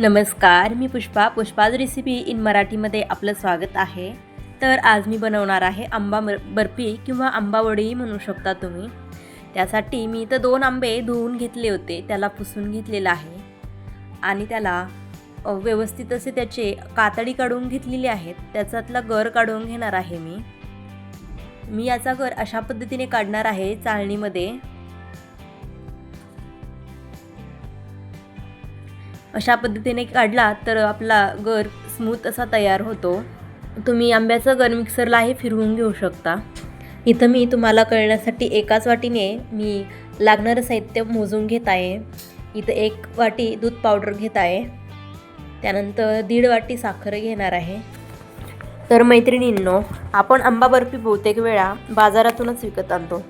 नमस्कार मी Pushpa. Pushpa's recipe in मराठीमध्ये आपलं स्वागत आहे. तर आज मी बनवणार आहे आंबा मर बर्फी किंवा आंबावडी म्हणू शकता तुम्ही. त्यासाठी मी इथं दोन आंबे धुवून घेतले होते त्याला पुसून घेतलेलं आहे. आणि त्याला व्यवस्थित असे त्याचे कातडी काढून घेतलेली आहेत. त्याच्यातला गर काढून घेणार आहे मी. मी याचा गर अशा पद्धतीने काढणार आहे चाळणीमध्ये. अशा पद्धतीने काढला तर आपला गर स्मूथ असा तयार होतो. तुम्ही आंब्याचं गर मिक्सरलाही फिरवून घेऊ शकता. इथं मी तुम्हाला कळण्यासाठी एकाच वाटीने मी लागणारं साहित्य मोजून घेत आहे. इथं एक वाटी दूध पावडर घेत आहे. त्यानंतर दीड वाटी साखर घेणार आहे. तर मैत्रिणींनो आपण आंबा बर्फी बहुतेक वेळा बाजारातूनच विकत आणतो.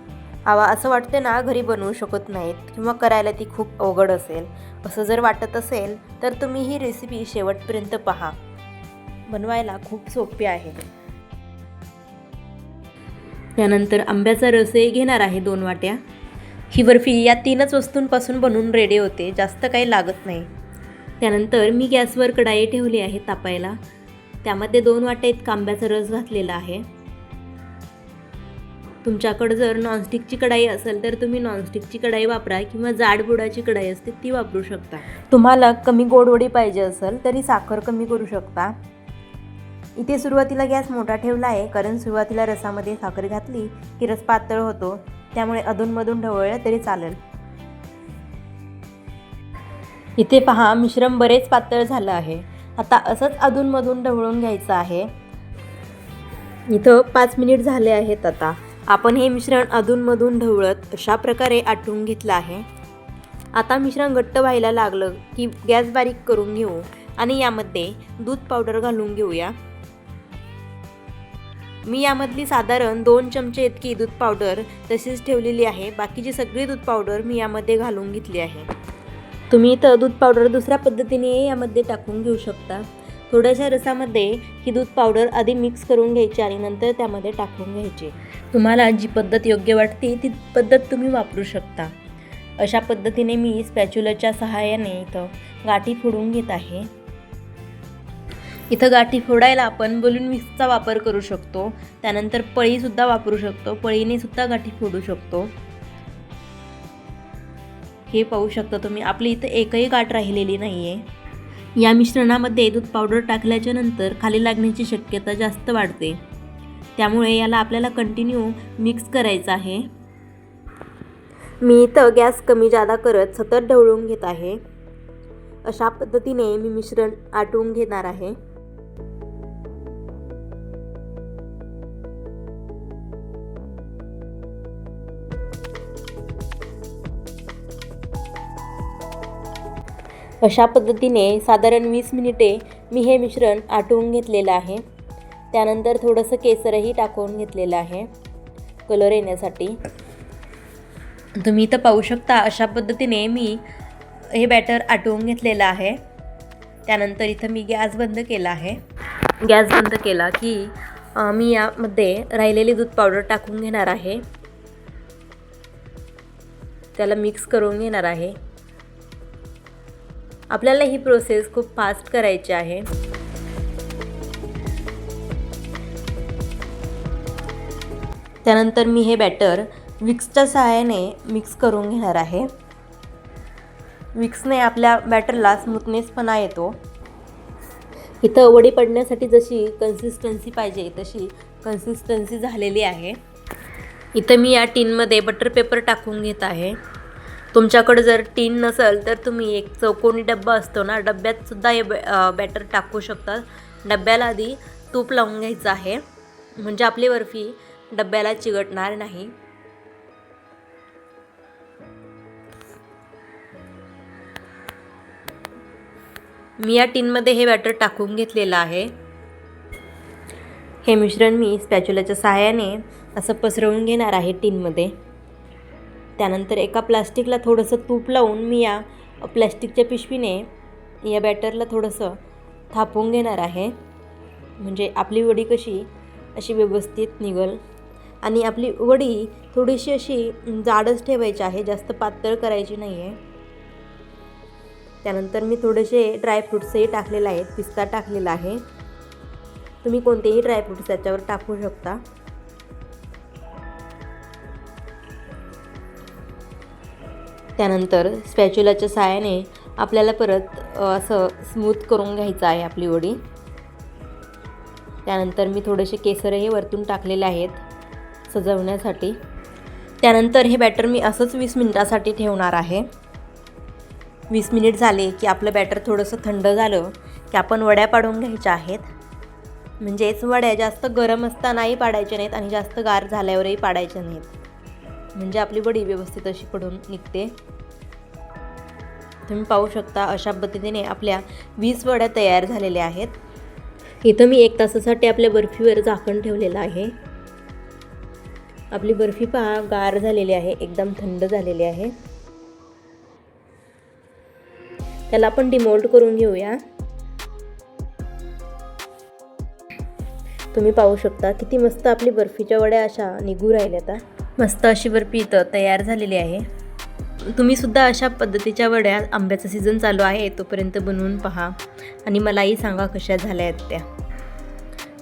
आवा असं वाटते ना घरी बनवू शकत नाहीत किंवा करायला ती खूप अवघड असेल. असं जर वाटत असेल तर तुम्ही ही रेसिपी शेवटपर्यंत पहा. बनवायला खूप सोपी आहे. त्यानंतर आंब्याचा रसही घेणार आहे दोन वाट्या. ही बर्फी या तीनच वस्तूंपासून बनवून रेडी होते जास्त काही लागत नाही. त्यानंतर मी गॅसवर कढाई ठेवली आहे तापायला. त्यामध्ये दोन वाट्या इतका आंब्याचा रस घातलेला आहे. तुमच्याकडं जर नॉनस्टिकची कढाई असेल तर तुम्ही नॉनस्टिकची कढाई वापरा किंवा जाड बुडाची कढाई असते ती वापरू शकता. तुम्हाला कमी गोडवडी पाहिजे असेल तरी साखर कमी करू शकता. इथे सुरुवातीला गॅस मोठा ठेवला आहे कारण सुरुवातीला रसामध्ये साखर घातली की रस पातळ होतो. त्यामुळे अधूनमधून ढवळलं तरी चालेल. इथे पहा मिश्रण बरेच पातळ झालं आहे. आता असंच अधूनमधून ढवळून घ्यायचं आहे. इथं पाच मिनिट झाले आहेत आता. आपण हे मिश्रण अधूनमधून ढवळत अशा प्रकारे आटवून घेतलं आहे. आता मिश्रण घट्ट व्हायला लागलं की गॅस बारीक करून घेऊ आणि यामध्ये दूध पावडर घालून घेऊया. मी यामधली साधारण दोन चमचे इतकी दूध पावडर तशीच ठेवलेली आहे. बाकीची सगळी दूध पावडर मी यामध्ये घालून घेतली आहे. तुम्ही इथं दूध पावडर दुसऱ्या पद्धतीने यामध्ये टाकून घेऊ शकता. थोड्याशा रसामध्ये ही दूध पावडर आधी मिक्स करून घ्यायची आणि नंतर त्यामध्ये टाकून घ्यायची. तुम्हाला जी पद्धत योग्य वाटते ती पद्धत तुम्ही वापरू शकता. अशा पद्धतीने मी स्पॅच्युलरच्या सहाय्याने इथं गाठी फोडून घेत आहे. इथं गाठी फोडायला आपण बलून मिक्सचा वापर करू शकतो. त्यानंतर पळीसुद्धा वापरू शकतो. पळीने सुद्धा गाठी फोडू शकतो. हे पाहू शकता तुम्ही. आपली इथं एकही गाठ राहिलेली नाही आहे या मिश्रणामध्ये दूध पावडर टाकल्याच्या नंतर खाली लागण्याची शक्यता जास्त वाढते. त्यामुळे याला आपल्याला कंटिन्यू मिक्स करायचं आहे. मी इथं गॅस कमी जादा करत सतत ढवळून घेत आहे. अशा पद्धतीने मी मिश्रण आटवून घेणार आहे. अशा पद्धतीने साधारण वीस मिनिटे मी हे मिश्रण आटवून घेतलेलं आहे. त्यानंतर थोडंसं केसरही टाकून घेतलेलं आहे. कलर येण्यासाठी. तुम्ही इथं पाहू शकता अशा पद्धतीने मी हे बॅटर आटवून घेतलेलं आहे. त्यानंतर इथं मी गॅस बंद केला आहे. गॅस बंद केला की मी यामध्ये राहिलेली दूध पावडर टाकून घेणार आहे. त्याला मिक्स करून घेणार आहे. आपल्याला ही प्रोसेस खूप फास्ट करायची आहे. त्यानंतर मी हे बॅटर विक्सच्या सहाय्याने मिक्स करून घेणार आहे. विक्सने आपल्या बॅटरला स्मूथनेसपणा येतो. इथं वडी पडण्यासाठी जशी कन्सिस्टन्सी पाहिजे तशी कन्सिस्टन्सी झालेली आहे. इथं मी या टीनमध्ये बटर पेपर टाकून घेत आहे. तुमच्याकडे जर टीन नसेल तर तुम्ही एक चौकोनी डब्बा असतो ना डब्यात सुद्धा हे बॅ बॅटर टाकू शकता डब्याला आधी तूप लावून घ्यायचं आहे. म्हणजे आपली बर्फी डब्याला चिकटणार नाही. मी या टीनमध्ये हे बॅटर टाकून घेतलेलं आहे. हे मिश्रण मी स्पॅच्युलाच्या सहाय्याने असं पसरवून घेणार आहे टीनमध्ये. त्यानंतर एका प्लास्टिकला थोडंसं तूप लावून मी या प्लॅस्टिकच्या पिशवीने या बॅटरला थोडंसं थापून घेणार आहे. म्हणजे आपली वडी कशी अशी व्यवस्थित निघल. आणि आपली वडी थोडीशी अशी जाडच ठेवायची आहे जास्त पातळ करायची नाही आहे त्यानंतर मी थोडेसे ड्रायफ्रूट्सही टाकलेले आहेत पिस्ता टाकलेला आहे. तुम्ही कोणतेही ड्रायफ्रूट्स त्याच्यावर टाकू शकता. त्यानंतर स्पॅच्युलाच्या साहाय्याने आपल्याला परत असं स्मूथ करून घ्यायचं आहे आपली वडी. त्यानंतर मी थोडेसे केसरही वरतून टाकलेले आहेत सजवण्यासाठी. त्यानंतर हे बॅटर मी असंच वीस मिनिटासाठी ठेवणार आहे. वीस मिनिट झाले की आपलं बॅटर थोडंसं थंड झालं की आपण वड्या पाडून घ्यायच्या आहेत. म्हणजेच वड्या जास्त गरम असतानाही पाडायच्या नाहीत आणि जास्त गार झाल्यावरही पाडायच्या नाहीत. म्हणजे आपली वडी व्यवस्थित अशी पडून निघते. तुम्ही पाहू शकता अशा पद्धतीने आपल्या वीस वड्या तयार झालेल्या आहेत. इथं मी एक तासासाठी आपल्या बर्फीवर झाकण ठेवलेलं आहे. आपली बर्फी पहा गार झालेली आहे एकदम थंड झालेली आहे. त्याला आपण डिमोल्ड करून घेऊया. तुम्ही पाहू शकता किती मस्त आपली बर्फीच्या वड्या अशा निघू राहिल्या आता. मस्त अशी बर्फी इथं तयार झालेली आहे. तुम्ही सुद्धा अशा पद्धतीच्या वड्या आंब्याचा सीझन चालू आहे तोपर्यंत बनवून पहा. आणि मलाही सांगा कशा झाल्या आहेत त्या.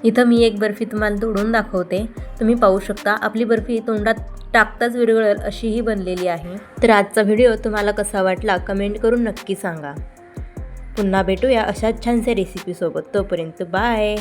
इथं मी एक बर्फी तुम्हाला तोडून दाखवते. तुम्ही पाहू शकता आपली बर्फी तोंडात टाकताच विरघळेल अशी ही बनलेली आहे. तर आजचा व्हिडिओ तुम्हाला कसा वाटला कमेंट करून नक्की सांगा. पुन्हा भेटूया अशाच छानशा रेसिपीसोबत तोपर्यंत बाय.